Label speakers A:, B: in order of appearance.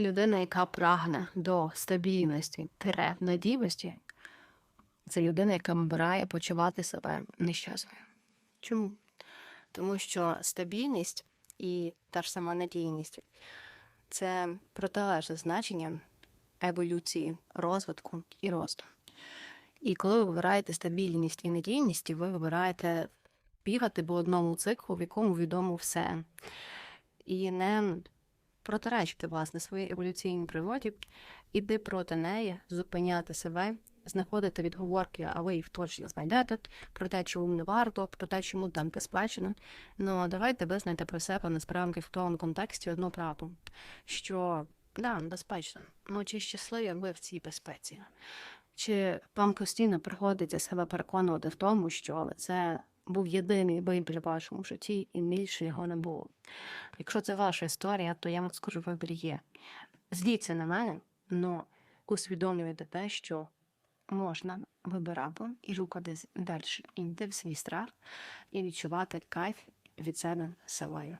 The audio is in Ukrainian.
A: людина, яка прагне до стабільності, тире надійності, це людина, яка вибирає почувати себе нещасною. Чому? Тому що стабільність і та ж сама надійність це протилежне значення еволюції, розвитку і росту. І коли ви вибираєте стабільність і надійність, ви вибираєте бігати по одному циклу, в якому відомо все. І не протиречити власне своїй еволюційній природі, іти проти неї, зупиняти себе, знаходити відговорки, а ви їх точно знайдете, про те, чому не варто, про те, чому там безпечно. Ну давайте визнайте про себе насправді в тому контексті одну правду, що да, безпечно. Ну чи щасливі ви в цій безпеці? Чи вам постійно приходиться себе переконувати в тому, що це був єдиний вибір в вашому житті і більше його не було? Якщо це ваша історія, то я вам скажу, вибір є. Зліться на мене, але усвідомлюйте те, що можна вибирати і рухати далі, йти в свій страх, і відчувати кайф від себе самою.